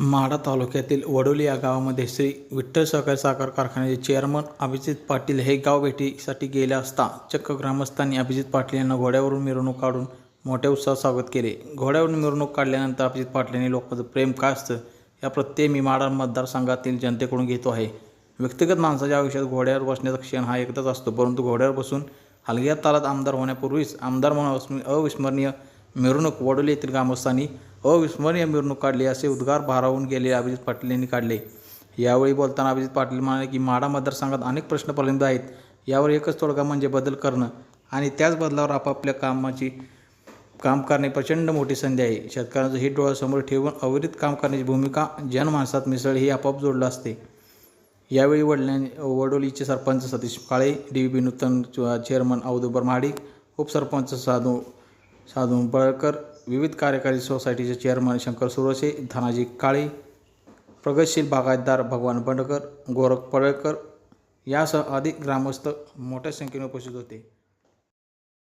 माढा तालुक्यातील वडोली या गावामध्ये श्री विठ्ठल सहकारी साखर कारखान्याचे चेअरमन अभिजित पाटील हे गाव भेटीसाठी गेले असता चक्क ग्रामस्थांनी अभिजित पाटील यांना घोड्यावरून मिरवणूक काढून मोठ्या उत्साहात स्वागत केले. घोड्यावरून मिरवणूक काढल्यानंतर अभिजित पाटील यांनी लोकांचं प्रेम काय असतं या प्रत्यय मी माढा मतदारसंघातील जनतेकडून घेतो आहे. व्यक्तिगत माणसाच्या आयुष्यात घोड्यावर बसण्याचा क्षण हा एकदाच असतो परंतु घोड्यावर बसून हलग्या तालात आमदार होण्यापूर्वीच आमदार म्हणून अविस्मरणीय मिरवणूक वडोली येथील ग्रामस्थांनी अविस्मरणीय मिरवणूक काढली असे उद्गार भारावून गेले अभिजित पाटील यांनी काढले. यावेळी बोलताना अभिजित पाटील म्हणाले की माडा मतदारसंघात अनेक प्रश्न प्रलंबित आहेत. यावर एकच तोडगा म्हणजे बदल करणं आणि त्याच बदलावर आपापल्या कामाची काम करणे प्रचंड मोठी संधी आहे. शेतकऱ्यांचं हे डोळ्यासमोर ठेवून अविरित काम करण्याची भूमिका जनमानसात मिसळ ही आपोआप जोडलं असते. यावेळी वडिलांनी वडोलीचे सरपंच सतीश काळे डी बी नूतन चेअरमन औदुबर महाडिक उपसरपंच साधू साधू पळकर विविध कार्यकारी सोसायटीचे चेअरमन शंकर सुरसे धनाजी काळे प्रगतशील बागायतदार भगवान बंडकर गोरख पळळकर यासह अधिक ग्रामस्थ मोठ्या संख्येने उपस्थित होते.